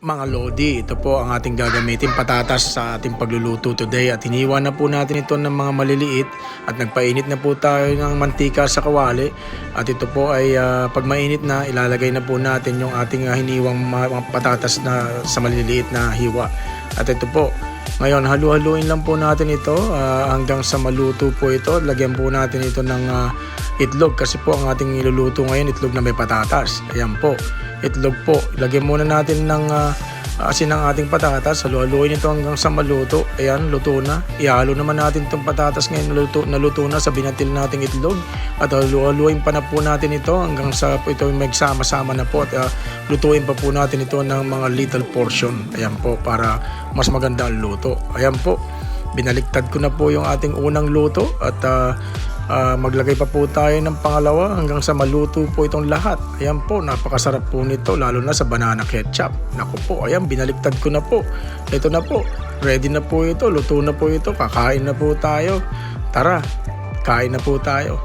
Mga Lodi, ito po ang ating gagamitin. Patatas sa ating pagluluto today. At hiniwa na po natin ito ng mga maliliit. At nagpainit na po tayo ng mantika sa kawali. At ito po ay ah, pag mainit na ilalagay na po natin yung ating ah, hiniwang mga, patatas na sa maliliit na hiwa. At ito po ngayon halu-haluin lang po natin ito ah, hanggang sa maluto po ito. Lagyan po natin ito ng ah, itlog. Kasi po ang ating niluluto ngayon itlog na may patatas. Ayan po itlog po. Lagyan muna natin ng ah, asin ng ating patatas. Halu-haluin ito hanggang sa maluto. Ayan, luto na. Ihalo naman natin itong patatas ngayon naluto, naluto na sa binatil nating itlog. At halu-haluin pa na po natin ito hanggang sa ito magsama-sama na po. At ah, lutuin pa po natin ito ng mga little portion. Ayan po, para mas maganda ang luto. Ayan po. Binaliktad ko na po yung ating unang luto at ah, Ah, maglagay pa po tayo ng pangalawa hanggang sa maluto po itong lahat. Ayan po, napakasarap po nito lalo na sa banana ketchup. Naku po, ayan, binaliktad ko na po. Ito na po, ready na po ito, luto na po ito, kakain na po tayo. Tara, kain na po tayo.